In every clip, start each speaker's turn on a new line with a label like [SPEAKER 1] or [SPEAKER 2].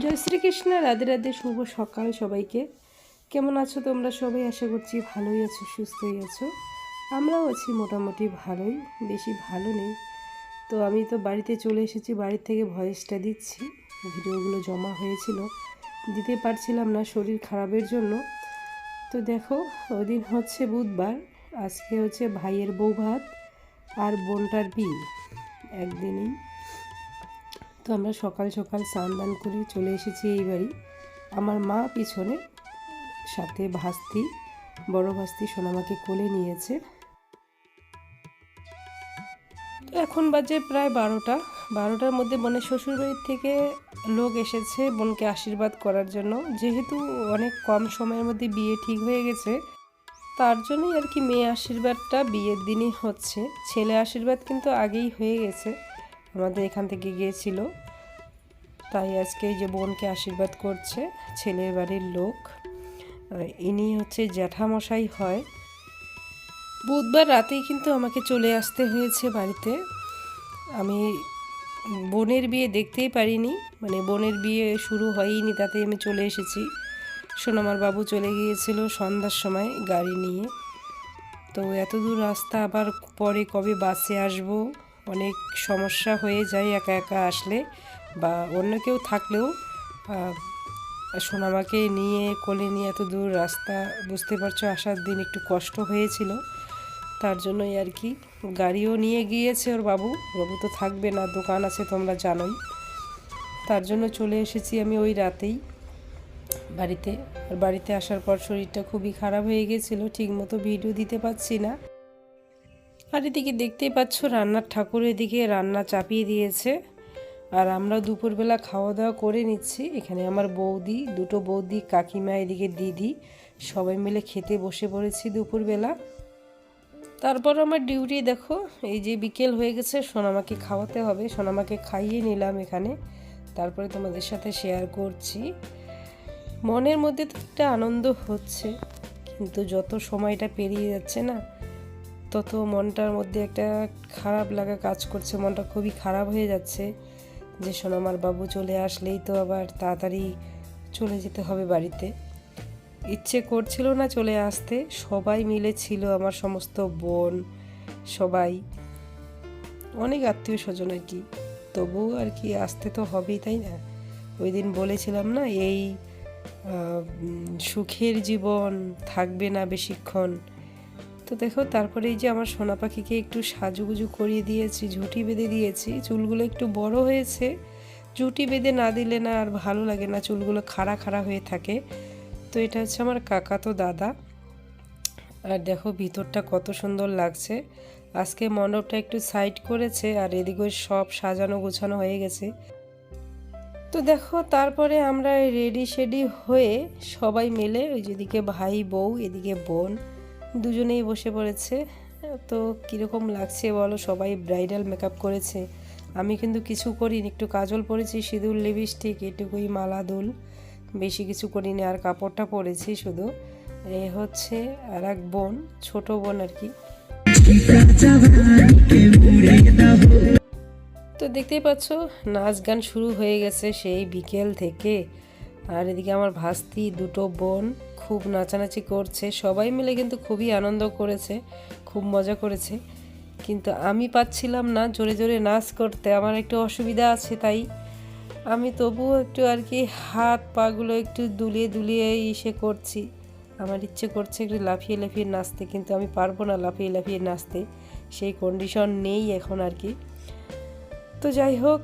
[SPEAKER 1] জয় শ্রীকৃষ্ণ, রাধে রাধে, শুভ সকাল সবাইকে। কেমন আছো তোমরা সবাই? আশা করছি ভালোই আছো, সুস্থই আছো। আমরাও আছি মোটামুটি ভালোই, বেশি ভালো নেই। তো আমি তো বাড়িতে চলে এসেছি বাড়ির থেকে ভয়েসটা দিচ্ছি। ভিডিওগুলো জমা হয়েছিল, দিতে পারছিলাম না শরীর খারাপের জন্য। তো দেখো, ওদিন হচ্ছে বুধবার, আজকে হচ্ছে ভাইয়ের বউ ভাত আর বোনটার বিয়ে, একদিনেই। তো আমরা সকাল সকাল স্নান দান করে চলে এসেছি এই বাড়ি। আমার মা পিছনে সাথে ভাস্তি, বড় ভাস্তি সোনামাকে কোলে নিয়েছে। এখন বাজে প্রায় বারোটা। বারোটার মধ্যে বোনের শ্বশুরবাড়ির থেকে লোক এসেছে বোনকে আশীর্বাদ করার জন্য। যেহেতু অনেক কম সময়ের মধ্যে বিয়ে ঠিক হয়ে গেছে, তার জন্যই আর কি মেয়ে আশীর্বাদটা বিয়ের দিনই হচ্ছে। ছেলে আশীর্বাদ কিন্তু আগেই হয়ে গেছে। আমাদের এখান থেকে গিয়েছিল। তাই আজকে যে বোনকে আশীর্বাদ করছে, ছেলের বাড়ির লোক। ইনি হচ্ছে জ্যাঠামশাই হয়। বুধবার রাতেই কিন্তু আমাকে চলে আসতে হয়েছে বাড়িতে। আমি বোনের বিয়ে দেখতেই পারিনি মানে বোনের বিয়ে শুরু হয়নি তাতে আমি চলে এসেছি। সোনামার বাবু চলে গিয়েছিল সন্ধ্যার সময় গাড়ি নিয়ে। তো এত দূর রাস্তা আবার পরে কবে বাসে আসব? অনেক সমস্যা হয়ে যায় একা একা আসলে বা অন্য কেউ থাকলেও সোনামাকে নিয়ে, কোলে নিয়ে এত দূর রাস্তা বুঝতে পারছ, আসার দিন একটু কষ্ট হয়েছিল। তার জন্যই আর কি গাড়িও নিয়ে গিয়েছে ওর বাবু। বাবু তো থাকবে না, দোকান আছে তোমরা জানোই। তার জন্য চলে এসেছি আমি ওই রাতেই। বাড়িতে বাড়িতে আসার পর শরীরটা খুবই খারাপ হয়ে গেছিল, ঠিকমতো ভিডিও দিতে পারছি না। আর এদিকে দেখতেই পাচ্ছ রান্নার ঠাকুর এদিকে রান্না চাপিয়ে দিয়েছে। আর আমরা দুপুরবেলা খাওয়া দাওয়া করে নিচ্ছি। এখানে আমার বৌদি, দুটো বৌদি, কাকিমা, এদিকে দিদি, সবাই মিলে খেতে বসে পড়েছি দুপুরবেলা। তারপর আমার ডিউটি দেখো, এই যে বিকেল হয়ে গেছে, সোনামাকে খাওয়াতে হবে। সোনামাকে খাইয়ে নিলাম এখানে। তারপরে তোমাদের সাথে শেয়ার করছি। মনের মধ্যে তো একটা আনন্দ হচ্ছে, কিন্তু যত সময়টা পেরিয়ে যাচ্ছে না তত মনটার মধ্যে একটা খারাপ লাগা কাজ করছে, মনটা খুবই খারাপ হয়ে যাচ্ছে যে সোনামার বাবু চলে আসলেই তো আবার তাড়াতাড়ি চলে যেতে হবে বাড়িতে। ইচ্ছে করছিল না চলে আসতে, সবাই মিলে ছিল আমার সমস্ত বোন, সবাই। অনেক আত্মীয় স্বজন আর কি তবুও আর কি আসতে তো হবেই, তাই না? ওই দিন বলেছিলাম না, এই সুখের জীবন থাকবে না বেশিক্ষণ। তো দেখো, তারপরে এই যে আমার সোনা পাখিকে একটু সাজুগুজু করিয়ে দিয়েছি, ঝুঁটি বেঁধে দিয়েছি, চুলগুলো একটু বড় হয়েছে। ঝুঁটি বেঁধে না দিলে না আর ভালো লাগে না, চুলগুলো খাড়া খাড়া হয়ে থাকে। তো এটা হচ্ছে আমার কাকাতো দাদা। আর দেখো, ভিতরটা কত সুন্দর লাগছে। আজকে মণ্ডপটা একটু সাইড করেছে আর এদিকে সব সাজানো গোছানো হয়ে গেছে। তো দেখো, তারপরে আমরা রেডি শেডি হয়ে সবাই মিলে ওই যেদিকে ভাই, বউ, এদিকে বোন দুজনেই বসে পড়েছে। তো কীরকম লাগছে বলো? সবাই ব্রাইডাল মেকআপ করেছে। আমি কিন্তু কিছু করিনি। একটু কাজল পরেছি, সিঁদুর, লিপস্টিক, এটুকুই মালা, দুল। বেশি কিছু করিনি। আর কাপড়টা পরেছি শুধু। এ হচ্ছে আর এক বোন, ছোট বোন আর কি। তো দেখতেই পাচ্ছ, নাচ গান শুরু হয়ে গেছে সেই বিকেল থেকে। আর এদিকে আমার ভাস্তি, দুটো বোন। খুব নাচানাচি করছে, সবাই মিলে কিন্তু খুবই আনন্দ করেছে, খুব মজা করেছে। কিন্তু আমি পাচ্ছিলাম না জোরে জোরে নাচ করতে, আমার একটু অসুবিধা আছে তাই। আমি তবুও একটু আর কি হাত পাগুলো একটু দুলিয়ে দুলিয়ে ইসে করছি। আমার ইচ্ছে করছে একটু লাফিয়ে লাফিয়ে নাচতে, কিন্তু আমি পারব না লাফিয়ে লাফিয়ে নাচতে। সেই কন্ডিশন নেই এখন আর কি। তো যাই হোক,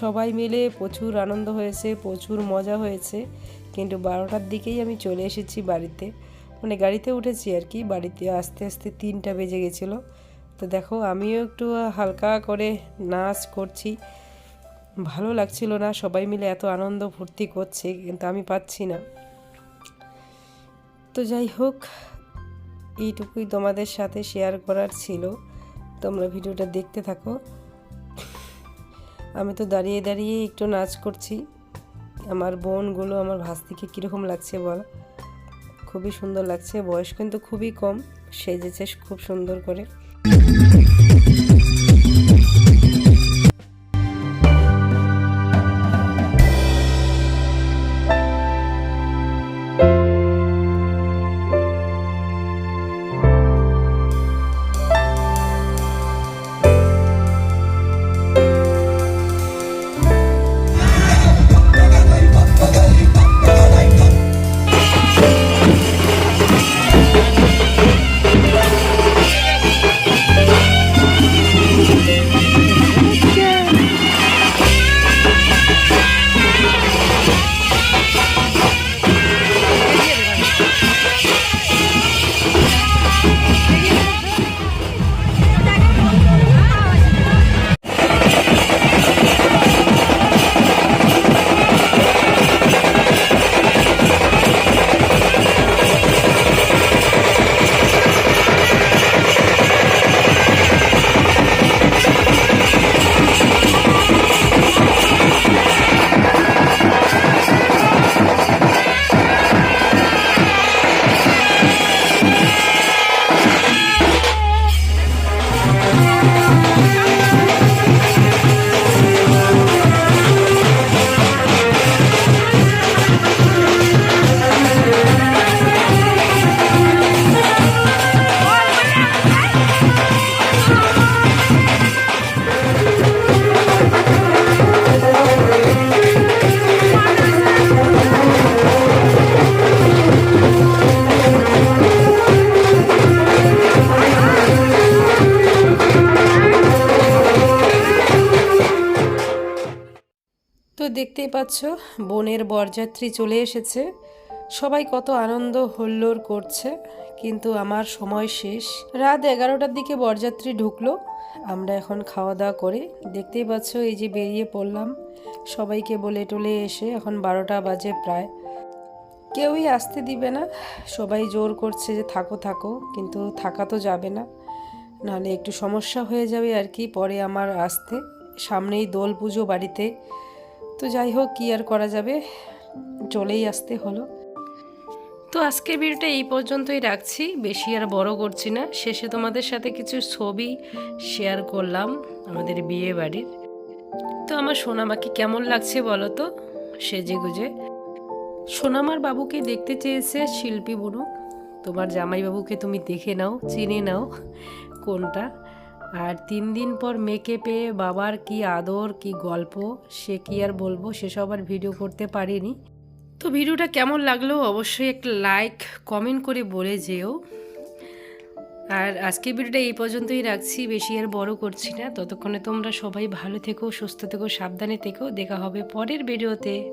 [SPEAKER 1] সবাই মিলে প্রচুর আনন্দ হয়েছে, প্রচুর মজা হয়েছে। কিন্তু বারোটার দিকেই আমি চলে এসেছি বাড়িতে। মানে গাড়িতে উঠেছি আর কি, বাড়িতে আস্তে আস্তে তিনটা বেজে গেছিল। তো দেখো, আমিও একটু হালকা করে নাচ করছি। ভালো লাগছিল না, সবাই মিলে এত আনন্দ ফুর্তি করছে, কিন্তু আমি পাচ্ছি না। তো যাই হোক, এইটুকুই তোমাদের সাথে শেয়ার করার ছিল। তোমরা ভিডিওটা দেখতে থাকো। আমি তো দাঁড়িয়ে দাঁড়িয়ে একটু নাচ করছি। আমার বোনগুলো, আমার ভাস্তিকে কীরকম লাগছে বল? খুবই সুন্দর লাগছে, বয়স কিন্তু খুবই কম, সেজেছে খুব সুন্দর করে। দেখতেই পাচ্ছ, বোনের বরযাত্রী চলে এসেছে। সবাই কত আনন্দ হল্লোড় করছে, কিন্তু আমার সময় শেষ। রাত এগারোটার দিকে বরযাত্রী ঢুকলো। আমরা এখন খাওয়া দাওয়া করে দেখতেই পাচ্ছ, এই যে বেরিয়ে পড়লাম। সবাইকে বলে টলে এসে এখন বারোটা বাজে প্রায়। কেউই আসতে দিবে না। সবাই জোর করছে যে থাকো থাকো, কিন্তু থাকা তো যাবে না। নাহলে একটু সমস্যা হয়ে যাবে আর কি, পরে আমার আসতে। সামনেই দোল পুজো বাড়িতে। তো যাই হোক, কী আর করা যাবে? চলেই আসতে হলো। তো আজকের ভিডিওটা এই পর্যন্তই রাখছি। বেশি আর বড় করছি না। শেষে তোমাদের সাথে কিছু ছবি শেয়ার করলাম আমাদের বিয়ে বাড়ির। তো আমার সোনামাকে কেমন লাগছে বলো তো? সেজে গুজে। সোনামার বাবুকে দেখতে চেয়েছে শিল্পী বুনু। তোমার জামাইবাবুকে তুমি দেখে নাও, চিনে নাও কোনটা। আর তিন দিন পর মেকে পেয়ে বাবার কি আদর, কি গল্প, সে কি আর বলব, সেসব আর ভিডিও করতে পারিনি। তো ভিডিওটা কেমন লাগল অবশ্যই একটা লাইক কমেন্ট করে বলে যেও। আর আজকে ভিডিওটা এই পর্যন্তই রাখছি, বেশি আর বড় করছি না। ততক্ষণে তোমরা সবাই ভালো থেকো, সুস্থ থেকো, সাবধানে থেকো। দেখা হবে পরের ভিডিওতে।